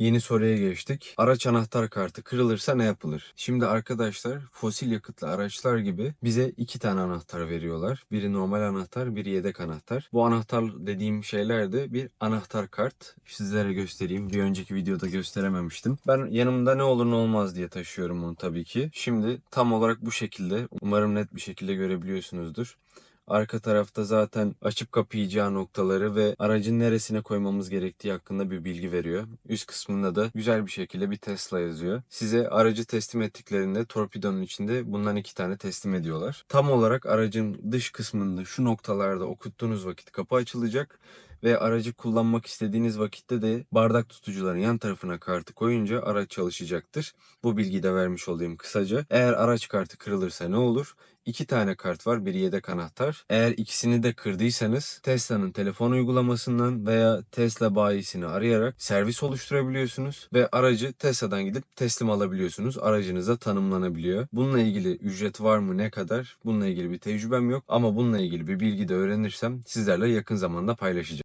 yeni soruya geçtik. Araç anahtar kartı kırılırsa ne yapılır? Şimdi arkadaşlar fosil yakıtlı araçlar gibi bize iki tane anahtar veriyorlar. Biri normal anahtar, biri yedek anahtar. Bu anahtar dediğim şeyler de bir anahtar kart. Sizlere göstereyim. Bir önceki videoda gösterememiştim. Ben yanımda ne olur ne olmaz diye taşıyorum bunu tabii ki. Şimdi tam olarak bu şekilde. Umarım net bir şekilde görebiliyorsunuzdur. Arka tarafta zaten açıp kapayacağı noktaları ve aracın neresine koymamız gerektiği hakkında bir bilgi veriyor. Üst kısmında da güzel bir şekilde bir Tesla yazıyor. Size aracı teslim ettiklerinde torpidonun içinde bundan iki tane teslim ediyorlar. Tam olarak aracın dış kısmında şu noktalarda okuttuğunuz vakit kapı açılacak ve aracı kullanmak istediğiniz vakitte de bardak tutucuların yan tarafına kartı koyunca araç çalışacaktır. Bu bilgiyi de vermiş olayım kısaca. Eğer araç kartı kırılırsa ne olur? İki tane kart var. Biri yedek anahtar. Eğer ikisini de kırdıysanız Tesla'nın telefon uygulamasından veya Tesla bayisini arayarak servis oluşturabiliyorsunuz ve aracı Tesla'dan gidip teslim alabiliyorsunuz. Aracınıza tanımlanabiliyor. Bununla ilgili ücret var mı ne kadar? Bununla ilgili bir tecrübem yok ama bununla ilgili bir bilgi de öğrenirsem sizlerle yakın zamanda paylaşacağım.